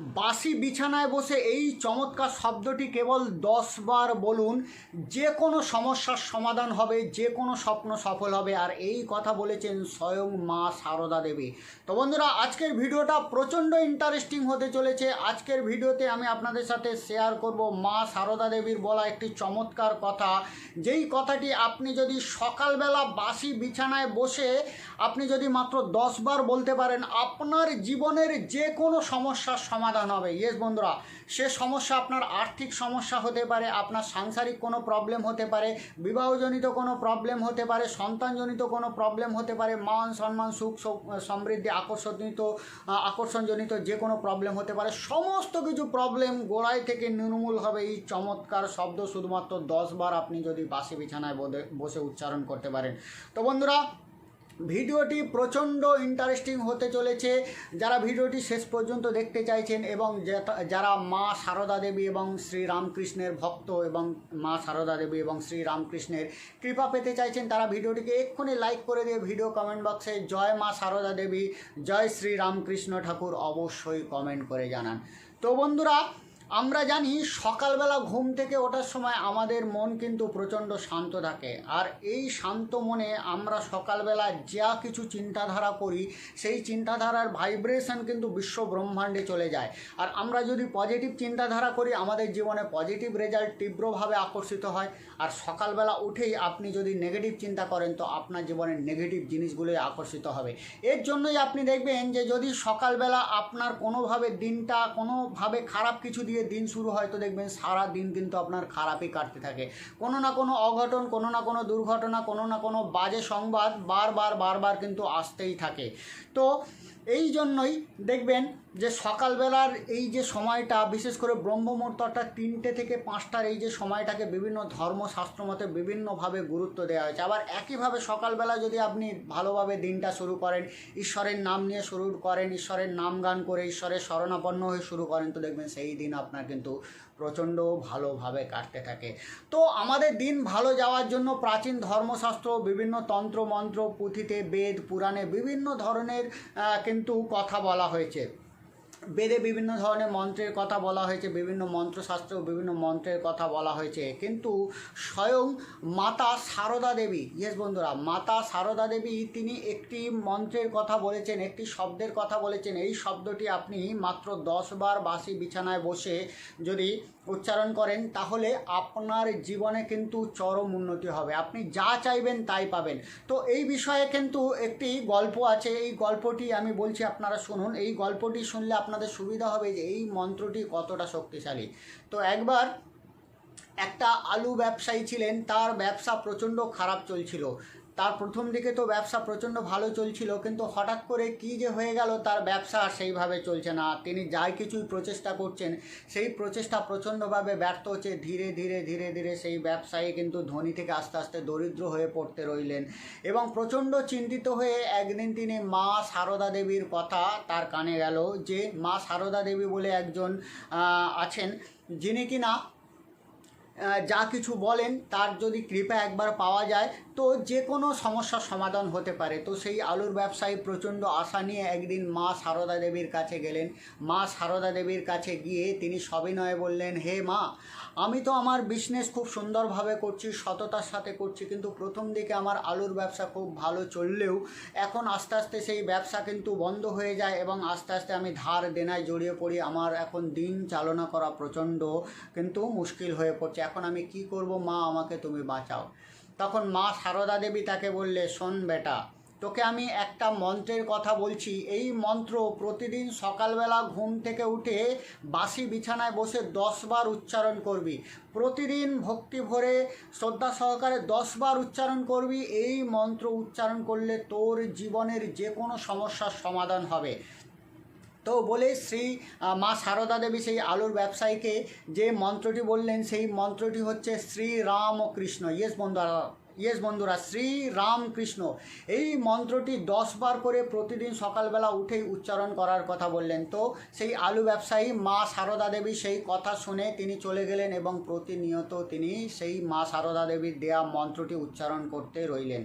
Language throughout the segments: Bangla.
বাসি বিছানায় বসে এই চমৎকার শব্দটি কেবল দশ বার বলুন, যে কোনো সমস্যার সমাধান হবে, যে কোনো স্বপ্ন সফল হবে। আর এই কথা বলেছেন স্বয়ং মা সারদা দেবী। তো বন্ধুরা, আজকের ভিডিওটা প্রচণ্ড ইন্টারেস্টিং হতে চলেছে। আজকের ভিডিওতে আমি আপনাদের সাথে শেয়ার করব মা সারদা দেবীর বলা একটি চমৎকার কথা। যেই কথাটি আপনি যদি সকালবেলা বাসি বিছানায় বসে আপনি যদি মাত্র দশ বার বলতে পারেন, আপনার জীবনের যে কোনো সমস্যার সমাধান হবে। ইয়েস বন্ধুরা, সে সমস্যা আপনার আর্থিক সমস্যা হতে পারে, আপনার সাংসারিক কোনো প্রবলেম হতে পারে, বিবাহজনিত কোনো প্রবলেম হতে পারে, সন্তানজনিত কোনো প্রবলেম হতে পারে, মান সম্মান, সুখ সমৃদ্ধি আকর্ষণজনিত আকর্ষণজনিত যে কোনো প্রবলেম হতে পারে। সমস্ত কিছু প্রবলেম গোড়ায় থেকে নির্মূল হবে। এই চমৎকার শব্দ শুধুমাত্র দশ বার আপনি যদি বাসি বিছানায় বসে উচ্চারণ করতে পারেন। তো বন্ধুরা ভিডিওটি প্রচণ্ড ইন্টারেস্টিং হতে চলেছে। যারা ভিডিওটি শেষ পর্যন্ত দেখতে চাইছেন এবং যারা মা সারদা দেবী এবং শ্রী রামকৃষ্ণের ভক্ত এবং মা সারদা দেবী এবং শ্রী রামকৃষ্ণের কৃপা পেতে চাইছেন, তারা ভিডিওটিকে এক্ষুনি লাইক করে দিয়ে ভিডিও কমেন্ট বক্সে জয় মা সারদা দেবী, জয় শ্রী রামকৃষ্ণ ঠাকুর অবশ্যই কমেন্ট করে জানান। তো বন্ধুরা আমরা জানি সকালবেলা ঘুম থেকে ওঠার সময় আমাদের মন কিন্তু প্রচণ্ড শান্ত থাকে। আর এই শান্ত মনে আমরা সকালবেলা যা কিছু চিন্তাধারা করি, সেই চিন্তাধারার ভাইব্রেশন কিন্তু বিশ্ব ব্রহ্মাণ্ডে চলে যায়। আর আমরা যদি পজিটিভ চিন্তাধারা করি, আমাদের জীবনে পজিটিভ রেজাল্ট তীব্রভাবে আকর্ষিত হয়। আর সকালবেলা উঠেই আপনি যদি নেগেটিভ চিন্তা করেন, তো আপনার জীবনের নেগেটিভ জিনিসগুলোই আকর্ষিত হবে। এর জন্যই আপনি দেখবেন যে যদি সকালবেলা আপনার কোনোভাবে দিনটা কোনোভাবে খারাপ কিছু দিয়ে দিন শুরু হয় তো দেখবেন সারা দিন কিন্তু আপনার খারাপই কাটতে থাকে। কোনো না কোনো অঘটন, কোনো না কোনো দুর্ঘটনা, কোনো না কোনো বাজে সংবাদ বারবার বারবার কিন্তু আসতেই থাকে। তো এই জন্যই দেখবেন যে সকালবেলার এই যে সময়টা, বিশেষ করে ব্রহ্ম মুহূর্তটা তিনটে থেকে পাঁচটার এই যে সময়টাকে বিভিন্ন ধর্মশাস্ত্র মতে বিভিন্নভাবে গুরুত্ব দেওয়া হয়েছে। আবার একইভাবে সকালবেলা যদি আপনি ভালোভাবে দিনটা শুরু করেন, ঈশ্বরের নাম নিয়ে শুরু করেন, ঈশ্বরের নাম গান করে ঈশ্বরের শরণাপন্ন হয়ে শুরু করেন, তো দেখবেন সেই দিন আপনার কিন্তু প্রচণ্ড ভালোভাবে কাটতে থাকে। তো আমাদের দিন ভালো যাওয়ার জন্য প্রাচীন ধর্মশাস্ত্র, বিভিন্ন তন্ত্র মন্ত্র পুঁথিতে বেদ, পুরাণে বিভিন্ন ধরনের কিন্তু কথা বলা হয়েছে। বেদে বিভিন্ন ধরনের মন্ত্রের কথা বলা হয়েছে, বিভিন্ন মন্ত্রশাস্ত্র বিভিন্ন মন্ত্রের কথা বলা হয়েছে। কিন্তু স্বয়ং মাতা সারদা দেবী ইয়েস বন্ধুরা, মাতা সারদা দেবী তিনি একটি মন্ত্রের কথা বলেছেন, একটি শব্দের কথা বলেছেন। এই শব্দটি আপনি মাত্র দশ বার বাসি বিছানায় বসে যদি উচ্চারণ করেন, তাহলে আপনার জীবনে কিন্তু চরম উন্নতি হবে। আপনি যা চাইবেন তাই পাবেন। তো এই বিষয়ে কিন্তু একটি গল্প আছে। এই গল্পটি আমি বলছি আপনারা শুনুন। এই গল্পটি শুনলে আপনাদের সুবিধা হবে যে এই মন্ত্রটি কতটা শক্তিশালী। তো একবার একটা আলু ব্যবসায়ী ছিলেন, তার ব্যবসা প্রচণ্ড খারাপ চলছিল। তার প্রথম দিকে তো ব্যবসা প্রচণ্ড ভালো চলছিল, কিন্তু হঠাৎ করে কী যে হয়ে গেল তার ব্যবসা সেইভাবে চলছে না। তিনি যাই কিছুই প্রচেষ্টা করছেন, সেই প্রচেষ্টা প্রচণ্ডভাবে ব্যর্থ হচ্ছে। ধীরে ধীরে ধীরে ধীরে সেই ব্যবসায়ী কিন্তু ধনী থেকে আস্তে আস্তে দরিদ্র হয়ে পড়তে রইলেন এবং প্রচণ্ড চিন্তিত হয়ে একদিন তিনি মা সারদা দেবীর কথা তার কানে গেল যে, মা সারদা দেবী বলে একজন আছেন। যিনি কিনা যা কিছু বলেন, তার যদি কৃপা একবার পাওয়া যায়, তো যে কোনো সমস্যার সমাধান হতে পারে। তো সেই আলুর ব্যবসায়ী প্রচণ্ড আশা নিয়ে একদিন মা সারদা দেবীর কাছে গেলেন। মা সারদা দেবীর কাছে গিয়ে তিনি সবিনয়ে বললেন, হে মা, আমি তো আমার বিজনেস খুব সুন্দরভাবে করছি, সততার সাথে করছি, কিন্তু প্রথম দিকে আমার আলুর ব্যবসা খুব ভালো চললেও, এখন আস্তে আস্তে সেই ব্যবসা কিন্তু বন্ধ হয়ে যায় এবং আস্তে আস্তে আমি ধার, দেনায় জড়িয়ে পড়ি। আমার এখন দিন চালনা করা প্রচণ্ড, কিন্তু মুশকিল হয়ে পড়ছে। এখন আমি কি করব? মা, আমাকে তুমি বাঁচাও। তখন মা সারদা দেবী তাকে বললে, শোন বেটা, তোকে আমি একটা মন্ত্রের কথা বলছি। এই মন্ত্র প্রতিদিন সকালবেলা ঘুম থেকে উঠে বাসি বিছানায় বসে দশবার উচ্চারণ করবি। প্রতিদিন ভক্তি ভরে শ্রদ্ধা সহকারে দশবার উচ্চারণ করবি। এই মন্ত্র উচ্চারণ করলে তোর জীবনের যে কোনো সমস্যার সমাধান হবে। তো বলে শ্রী মা সারদা দেবী সেই আলুর ব্যবসায়ীকে যে মন্ত্রটি বললেন, সেই মন্ত্রটি হচ্ছে শ্রী রাম কৃষ্ণ। ইয়েস বন্ধুরা। ইয়েস বন্ধুরা, শ্রী রামকৃষ্ণ। এই মন্ত্রটি দশ বার করে প্রতিদিন সকালবেলা উঠেই উচ্চারণ করার কথা বললেন। তো সেই আলু ব্যবসায়ী মা সারদা দেবী সেই কথা শুনে তিনি চলে গেলেন এবং প্রতিনিয়ত তিনি সেই মা সারদা দেবীর দেয়া মন্ত্রটি উচ্চারণ করতে রইলেন।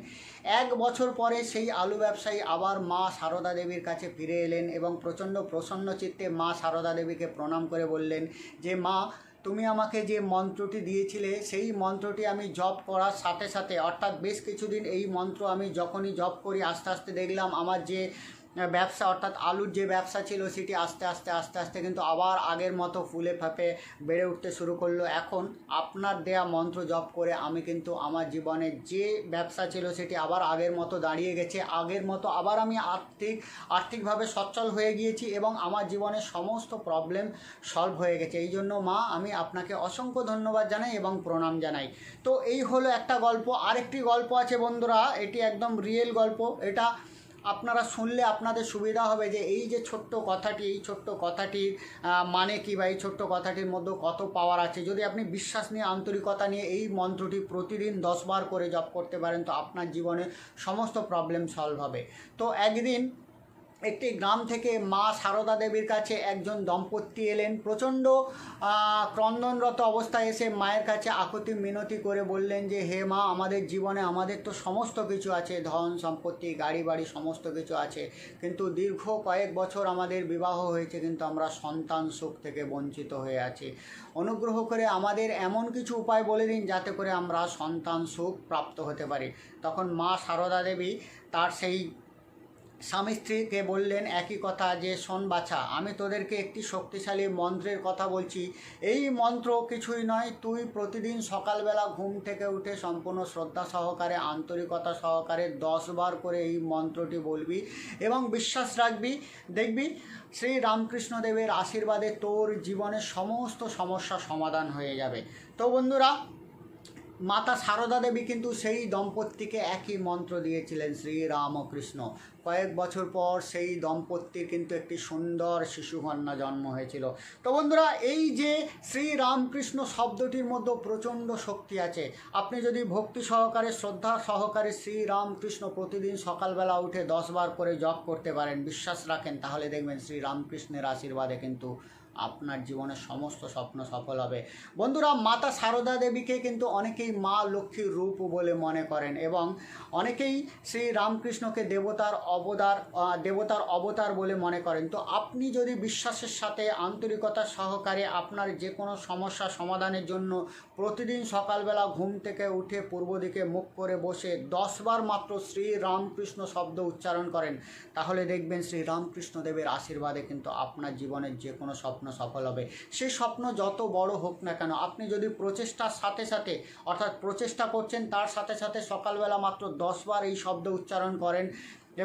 এক বছর পরে সেই আলু ব্যবসায়ী আবার মা সারদা দেবীর কাছে ফিরে এলেন এবং প্রচণ্ড প্রসন্ন চিত্তে মা সারদা দেবীকে প্রণাম করে বললেন যে, মা তুমি আমাকে যে মন্ত্রটি দিয়েছিলে, সেই মন্ত্রটি আমি জপ করার সাথে সাথে, অর্থাৎ বেশ কিছুদিন এই মন্ত্র আমি যখনই জপ করি, আস্তে আস্তে দেখলাম আমার যে ব্যবসা অর্থাৎ আলুর যে ব্যবসা ছিল সেটি আস্তে আস্তে আস্তে আস্তে কিন্তু আবার আগের মতো ফুলে ফাঁপে বেড়ে উঠতে শুরু করল। এখন আপনার দেয়া মন্ত্র জপ করে আমি কিন্তু আমার জীবনে যে ব্যবসা ছিল সেটি আবার আগের মতো দাঁড়িয়ে গেছে। আগের মতো আবার আমি আর্থিক, আর্থিকভাবে সচ্ছল হয়ে গিয়েছি এবং আমার জীবনের সমস্ত প্রবলেম সলভ হয়ে গেছে। এই জন্য মা, আমি আপনাকে অসংখ্য ধন্যবাদ জানাই এবং প্রণাম জানাই। তো এই হলো একটা গল্প। আরেকটি গল্প আছে বন্ধুরা, এটি একদম রিয়েল গল্প। এটা আপনারা শুনলে আপনাদের সুবিধা হবে যে এই যে ছোট্ট কথাটি, এই ছোট্ট কথাটির মানে কি বা এই ছোট্ট কথাটির মধ্যে কত পাওয়ার আছে? যদি আপনি বিশ্বাস নিয়ে, আন্তরিকতা নিয়ে এই মন্ত্রটি প্রতিদিন দশবার করে জপ করতে পারেন, তো আপনার জীবনে সমস্ত প্রবলেম সলভ হবে। তো একদিন একটি গ্রাম থেকে মা সারদা দেবীর কাছে একজন দম্পতি এলেন। প্রচণ্ড ক্রন্দনরত অবস্থায় এসে মায়ের কাছে আকুতি মিনতি করে বললেন যে, হে মা, আমাদের জীবনে আমাদের তো সমস্ত কিছু আছে। ধন, সম্পত্তি, গাড়ি, বাড়ি, সমস্ত কিছু আছে। কিন্তু দীর্ঘ কয়েক বছর আমাদের বিবাহ হয়েছে, কিন্তু আমরা সন্তান সুখ থেকে বঞ্চিত হয়ে আছি। অনুগ্রহ করে আমাদের এমন কিছু উপায় বলে দিন, যাতে করে আমরা সন্তান সুখ প্রাপ্ত হতে পারি। তখন মা সারদা দেবী তার সেই স্বামী স্ত্রীকে বললেন, একই কথা যে শোন বাছা, আমি তোদেরকে একটি শক্তিশালী মন্ত্রের কথা বলছি। এই মন্ত্র কিছুই নয়, তুই প্রতিদিন সকালবেলা ঘুম থেকে উঠে সম্পূর্ণ শ্রদ্ধা সহকারে, আন্তরিকতা সহকারে দশ বার করে এই মন্ত্রটি বলবি এবং বিশ্বাস রাখবি। দেখবি, শ্রী রামকৃষ্ণদেবের আশীর্বাদে তোর জীবনের সমস্ত সমস্যা সমাধান হয়ে যাবে। তো বন্ধুরা মাতা সারদা দেবী কিন্তু সেই দম্পতিকে একই মন্ত্র দিয়েছিলেন শ্রীরামকৃষ্ণ। কয়েক বছর পর সেই দম্পতির কিন্তু একটি সুন্দর শিশুকন্যা জন্ম হয়েছিল। তো বন্ধুরা, এই যে শ্রীরামকৃষ্ণ শব্দটির মধ্যে প্রচণ্ড শক্তি আছে, আপনি যদি ভক্তি সহকারে, শ্রদ্ধা সহকারে শ্রীরামকৃষ্ণ প্রতিদিন সকালবেলা উঠে দশবার করে জপ করতে পারেন, বিশ্বাস রাখেন, তাহলে দেখবেন শ্রীরামকৃষ্ণের আশীর্বাদে কিন্তু আপনার জীবনের সমস্ত স্বপ্ন সফল হবে। বন্ধুরা, মাতা সারদা দেবীকে কিন্তু অনেকেই মা লক্ষ্মীর রূপ বলে মনে করেন এবং অনেকেই শ্রী রামকৃষ্ণকে দেবতার অবতার দেবতার অবতার বলে মনে করেন। তো আপনি যদি বিশ্বাসের সাথে আন্তরিকতা সহকারে আপনার যে কোনো সমস্যা সমাধানের জন্য প্রতিদিন সকালবেলা ঘুম থেকে উঠে পূর্ব দিকে মুখ করে বসে দশবার মাত্র শ্রী রামকৃষ্ণ শব্দ উচ্চারণ করেন, তাহলে দেখবেন শ্রী রামকৃষ্ণ দেবের আশীর্বাদে কিন্তু আপনার জীবনের যে কোনো স্বপ্ন সফল হবে। সে স্বপ্ন যত বড় হোক না কেন, আপনি যদি প্রচেষ্টার সাথে সাথে, অর্থাৎ প্রচেষ্টা করছেন, তার সাথে সাথে সকালবেলা মাত্র দশবার এই শব্দ উচ্চারণ করেন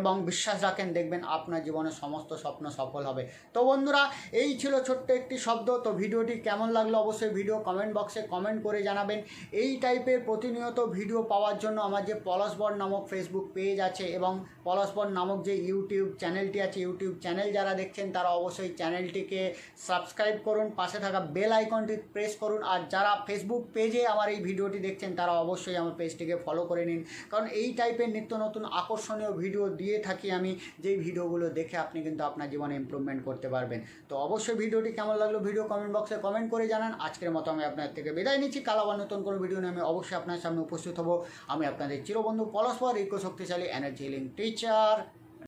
এবং বিশ্বাস রাখেন, দেখবেন আপনার জীবনে সমস্ত স্বপ্ন সফল হবে। তো বন্ধুরা, এই ছিল ছোট্ট একটি শব্দ। তো ভিডিওটি কেমন লাগল অবশ্যই ভিডিও কমেন্ট বক্সে কমেন্ট করে জানাবেন। এই টাইপের প্রতিনিয়ত ভিডিও পাওয়ার জন্য আমার যে পলাশবর নামক ফেসবুক পেজ আছে এবং পলাশবর নামক যে ইউটিউব চ্যানেলটি আছে ইউটিউব চ্যানেল যারা দেখছেন, তারা অবশ্যই চ্যানেলটিকে সাবস্ক্রাইব করুন, পাশে থাকা বেল আইকনটি প্রেস করুন। আর যারা ফেসবুক পেজে আমার এই ভিডিওটি দেখছেন, তারা অবশ্যই আমার পেজটিকে ফলো করে নিন। কারণ এই টাইপের নিত্য নতুন আকর্ষণীয় ভিডিও দিয়ে থাকি আমি, যেই ভিডিওগুলো দেখে আপনি কিন্তু আপনার জীবনে ইমপ্রুভমেন্ট করতে পারবেন। তো অবশ্যই ভিডিওটি কেমন লাগল ভিডিও কমেন্ট বক্সে কমেন্ট করে জানান। আজকের মতো আমি আপনার থেকে বিদায় নিচ্ছি। কাল আবার নতুন কোনো ভিডিও নিয়ে আমি অবশ্যই আপনার সামনে উপস্থিত হব। আমি আপনাদের চিরবন্ধু পলস্পর ইকো শক্তিশালী এনার্জি হিলিং টিচার